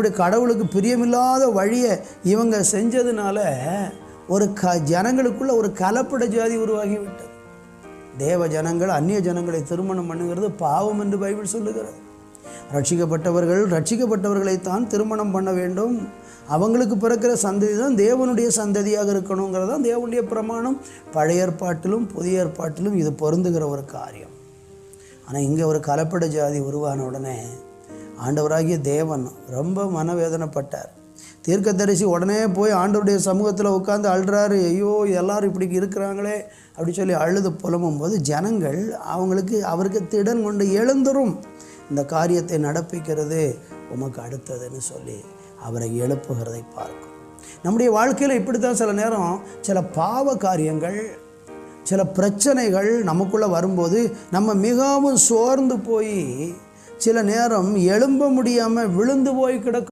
இப்படி கடவுளுக்கு பிரியமில்லாத வழியை இவங்க செஞ்சதுனால ஒரு க ஜனங்களுக்குள்ள ஒரு கலப்பட ஜாதி உருவாகிவிட்டது. தேவ ஜனங்கள் அந்நிய ஜனங்களை திருமணம் பண்ணுகிறது பாவம் என்று பைபிள் சொல்லுகிறது. ரட்சிக்கப்பட்டவர்கள் ரட்சிக்கப்பட்டவர்களைத்தான் திருமணம் பண்ண வேண்டும். அவங்களுக்கு பிறக்கிற சந்ததி தான் தேவனுடைய சந்ததியாக இருக்கணுங்கிறது தான் தேவனுடைய பிரமாணம். பழைய ஏற்பாட்டிலும் புதிய ஏற்பாட்டிலும் இது பொருந்துகிற ஒரு காரியம். ஆனால் இங்கே ஒரு கலப்பட ஜாதி உருவான உடனே ஆண்டவராகிய தேவன் ரொம்ப மனவேதனைப்பட்டார். தீர்க்கதரிசி உடனே போய் ஆண்டவருடைய சமூகத்தில் உட்காந்து அழுறாரு. ஐயோ எல்லாரும் இப்படி இருக்கிறாங்களே அப்படி சொல்லி அழுது புலம்பும் போது ஜனங்கள் அவங்களுக்கு அவருக்கு திடன் கொண்டு எழுந்தரும். இந்த காரியத்தை நடப்பிக்கிறது உமக்கு அடுத்ததுன்னு சொல்லி அவரை எழுப்புகிறதை பார்க்கும். நம்முடைய வாழ்க்கையில் இப்படி தான் சில நேரம் சில பாவ காரியங்கள் சில பிரச்சனைகள் நமக்குள்ளே வரும்போது நம்ம மிகவும் சோர்ந்து போய் சில நேரம் எழும்ப முடியாமல் விழுந்து போய் கிடக்கும்